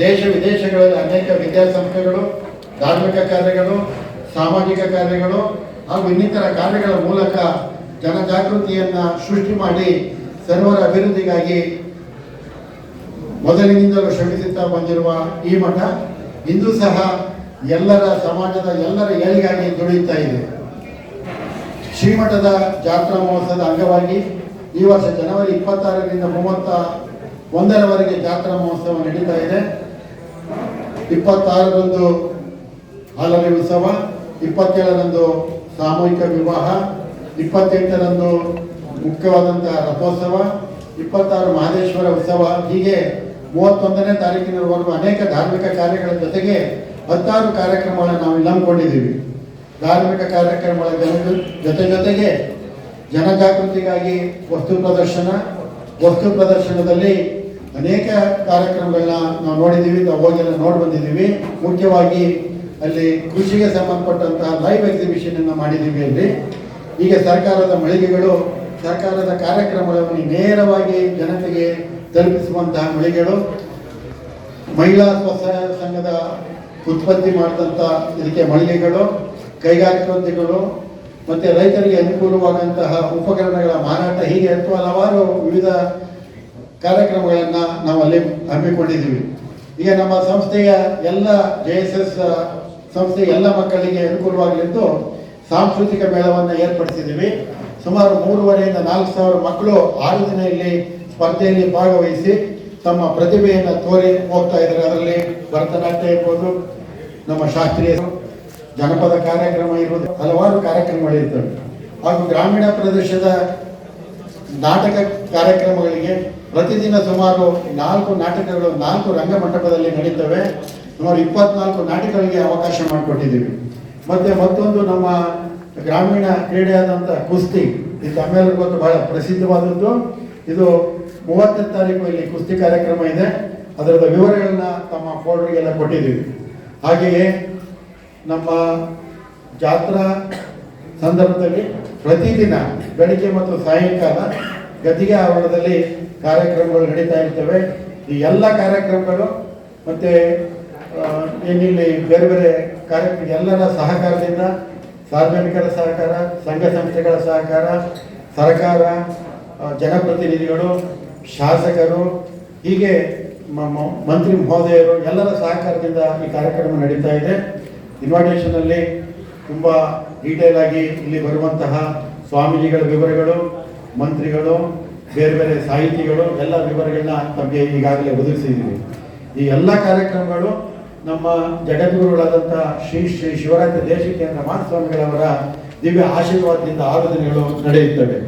ದೇಶ ವಿದೇಶಗಳಲ್ಲಿ ಅನೇಕ ವಿದ್ಯಾಸಂಸ್ಥೆಗಳು ಧಾರ್ಮಿಕ ಕಾರ್ಯಗಳು, ಸಾಮಾಜಿಕ ಕಾರ್ಯಗಳು ಹಾಗೂ ಇನ್ನಿತರ ಕಾರ್ಯಗಳ ಮೂಲಕ ಜನಜಾಗೃತಿಯನ್ನ ಸೃಷ್ಟಿ ಮಾಡಿ ಸರ್ವರ ಅಭಿವೃದ್ಧಿಗಾಗಿ ಮೊದಲಿನಿಂದಲೂ ಶ್ರಮಿಸುತ್ತಾ ಬಂದಿರುವ ಈ ಮಠ ಇಂದು ಸಹ ಎಲ್ಲರ ಸಮಾಜದ ಎಲ್ಲರ ಏಳಿಗಾಗಿ ದುಡಿಯುತ್ತಾ ಇದೆ. ಶ್ರೀಮಠದ ಜಾತ್ರಾ ಮಹೋತ್ಸವದ ಅಂಗವಾಗಿ ಈ ವರ್ಷ ಜನವರಿ ಇಪ್ಪತ್ತಾರರಿಂದ ಮೂವತ್ತ ಒಂದರವರೆಗೆ ಜಾತ್ರಾ ಮಹೋತ್ಸವ ನಡೀತಾ ಇದೆ. ಇಪ್ಪತ್ತಾರರಂದು ಹಾಲರಿ ಉತ್ಸವ, ಇಪ್ಪತ್ತೇಳರಂದು ಸಾಮೂಹಿಕ ವಿವಾಹ, ಇಪ್ಪತ್ತೆಂಟರಂದು ಮುಖ್ಯವಾದಂತಹ ರಥೋತ್ಸವ, ಇಪ್ಪತ್ತಾರು ಮಹದೇಶ್ವರ ಉತ್ಸವ. ಹೀಗೆ ಮೂವತ್ತೊಂದನೇ ತಾರೀಕಿನವರೆಗೂ ಅನೇಕ ಧಾರ್ಮಿಕ ಕಾರ್ಯಗಳ ಜೊತೆಗೆ ಹತ್ತಾರು ಕಾರ್ಯಕ್ರಮಗಳನ್ನು ನಾವು ಹಮ್ಮಿಕೊಂಡಿದ್ದೀವಿ. ಧಾರ್ಮಿಕ ಕಾರ್ಯಕ್ರಮಗಳ ಜನ- ಜೊತೆ ಜೊತೆಗೆ ಜನಜಾಗೃತಿಗಾಗಿ ವಸ್ತು ಪ್ರದರ್ಶನ ವಸ್ತು ಪ್ರದರ್ಶನದಲ್ಲಿ ಅನೇಕ ಕಾರ್ಯಕ್ರಮಗಳನ್ನ ನಾವು ನೋಡಿದ್ದೀವಿ, ನಾವು ಹೋಗೆಲ್ಲ, ನೋಡಿ ಬಂದಿದ್ದೀವಿ. ಮುಖ್ಯವಾಗಿ ಅಲ್ಲಿ ಕೃಷಿಗೆ ಸಂಬಂಧಪಟ್ಟಂತಹ ಲೈವ್ ಎಕ್ಸಿಬಿಷನ್ ಅನ್ನು ಮಾಡಿದ್ದೀವಿ ಅಲ್ಲಿ. ಈಗ ಸರ್ಕಾರದ ಮಳಿಗೆಗಳು, ಸರ್ಕಾರದ ಕಾರ್ಯಕ್ರಮಗಳನ್ನು ನೇರವಾಗಿ ಜನತೆಗೆ ತಲುಪಿಸುವಂತಹ ಮಳಿಗೆಗಳು. ಮಹಿಳಾ ಸ್ವಸಹಾಯ ಸಂಘದ ಉತ್ಪತ್ತಿ ಮಾಡಿದಂಥ ಇದಕ್ಕೆ ಮಳಿಗೆಗಳು ಕೈಗಾರಿಕೋದ್ಯಗಳು ಮತ್ತೆ ರೈತರಿಗೆ ಅನುಕೂಲವಾದಂತಹ ಉಪಕರಣಗಳ ಮಾರಾಟ ಹೀಗೆ ಅಥವಾ ಹಲವಾರು ವಿವಿಧ ಕಾರ್ಯಕ್ರಮಗಳನ್ನು ನಾವು ಅಲ್ಲಿ ಹಮ್ಮಿಕೊಂಡಿದ್ದೀವಿ. ಈಗ ನಮ್ಮ ಸಂಸ್ಥೆಯ ಎಲ್ಲ ಜೆ ಎಸ್ ಎಸ್ ಸಂಸ್ಥೆ ಎಲ್ಲ ಮಕ್ಕಳಿಗೆ ಅನುಕೂಲವಾಗಲೆಂದು ಸಾಂಸ್ಕೃತಿಕ ಮೇಳವನ್ನು ಏರ್ಪಡಿಸಿದ್ದೀವಿ. ಸುಮಾರು ಮೂರುವರೆಯಿಂದ ನಾಲ್ಕು ಸಾವಿರ ಮಕ್ಕಳು ಆರು ದಿನ ಇಲ್ಲಿ ಸ್ಪರ್ಧೆಯಲ್ಲಿ ಭಾಗವಹಿಸಿ ತಮ್ಮ ಪ್ರತಿಭೆಯನ್ನು ತೋರಿ ಹೋಗ್ತಾ ಇದ್ದಾರೆ. ಅದರಲ್ಲಿ ಭರತನಾಟ್ಯ ಇರ್ಬೋದು ನಮ್ಮ ಶಾಸ್ತ್ರೀಯ ಜನಪದ ಕಾರ್ಯಕ್ರಮ ಇರುವುದು ಹಲವಾರು ಕಾರ್ಯಕ್ರಮಗಳಿರ್ತವೆ ಹಾಗೂ ಗ್ರಾಮೀಣ ಪ್ರದೇಶದ ನಾಟಕ ಕಾರ್ಯಕ್ರಮಗಳಿಗೆ ಪ್ರತಿದಿನ ಸುಮಾರು ನಾಲ್ಕು ನಾಟಕಗಳು, ನಾಲ್ಕು ರಂಗಮಂಟಪದಲ್ಲಿ ನಡೀತವೆ. ಸುಮಾರು ಇಪ್ಪತ್ನಾಲ್ಕು ನಾಟಕಗಳಿಗೆ ಅವಕಾಶ ಮಾಡಿಕೊಟ್ಟಿದ್ದೀವಿ. ಮತ್ತೆ ಮತ್ತೊಂದು ನಮ್ಮ ಗ್ರಾಮೀಣ ಕ್ರೀಡೆಯಾದಂಥ ಕುಸ್ತಿ, ಇದು ತಮ್ಮೆಲ್ಲರಿಗೂ ಬಹಳ ಪ್ರಸಿದ್ಧವಾದದ್ದು. ಇದು ಮೂವತ್ತನೇ ತಾರೀಕು ಇಲ್ಲಿ ಕುಸ್ತಿ ಕಾರ್ಯಕ್ರಮ ಇದೆ. ಅದರದ ವಿವರಗಳನ್ನ ತಮ್ಮ ಫೋಲ್ಡರ್ಗೆಲ್ಲ ಕೊಟ್ಟಿದ್ದೀವಿ. ಹಾಗೆಯೇ ನಮ್ಮ ಜಾತ್ರಾ ಸಂದರ್ಭದಲ್ಲಿ ಪ್ರತಿದಿನ ಬೆಳಿಗ್ಗೆ ಮತ್ತು ಸಾಯಂಕಾಲ ಗದ್ದಿಗೆ ಆವರಣದಲ್ಲಿ ಕಾರ್ಯಕ್ರಮಗಳು ನಡೀತಾ ಇರ್ತವೆ. ಈ ಎಲ್ಲ ಕಾರ್ಯಕ್ರಮಗಳು ಮತ್ತೆ ಏನಿಲ್ಲಿ ಬೇರೆ ಬೇರೆ ಕಾರ್ಯಕ್ರಮ, ಎಲ್ಲರ ಸಹಕಾರದಿಂದ ಸಾರ್ವಜನಿಕರ ಸಹಕಾರ, ಸಂಘ ಸಂಸ್ಥೆಗಳ ಸಹಕಾರ, ಸರ್ಕಾರ ಜನಪ್ರತಿನಿಧಿಗಳು, ಶಾಸಕರು, ಹೀಗೆ ಮಂತ್ರಿ ಮಹೋದಯರು ಎಲ್ಲರ ಸಹಕಾರದಿಂದ ಈ ಕಾರ್ಯಕ್ರಮ ನಡೀತಾ ಇದೆ. ಇನ್ವಿಟೇಷನ್ ಅಲ್ಲಿ ತುಂಬಾ ಡೀಟೇಲ್ ಆಗಿ ಇಲ್ಲಿ ಬರುವಂತಹ ಸ್ವಾಮೀಜಿಗಳ ವಿವರಗಳು, ಮಂತ್ರಿಗಳು, ಬೇರೆ ಬೇರೆ ಸಾಹಿತಿಗಳು ಎಲ್ಲ ವಿವರಗಳನ್ನ ತಮಗೆ ಈಗಾಗಲೇ ಒದಗಿಸಿದ್ದೀವಿ. ಈ ಎಲ್ಲ ಕಾರ್ಯಕ್ರಮಗಳು ನಮ್ಮ ಜಗದ್ಗುರುಗಳಾದಂತಹ ಶ್ರೀ ಶ್ರೀ ಶಿವರಾತ್ರಿ ದೇಶಿಕೇಂದ್ರ ಮಹಾಸ್ವಾಮಿಗಳವರ ದಿವ್ಯ ಆಶೀರ್ವಾದದಿಂದ ಆರಾಧನೆಗಳು ನಡೆಯುತ್ತವೆ.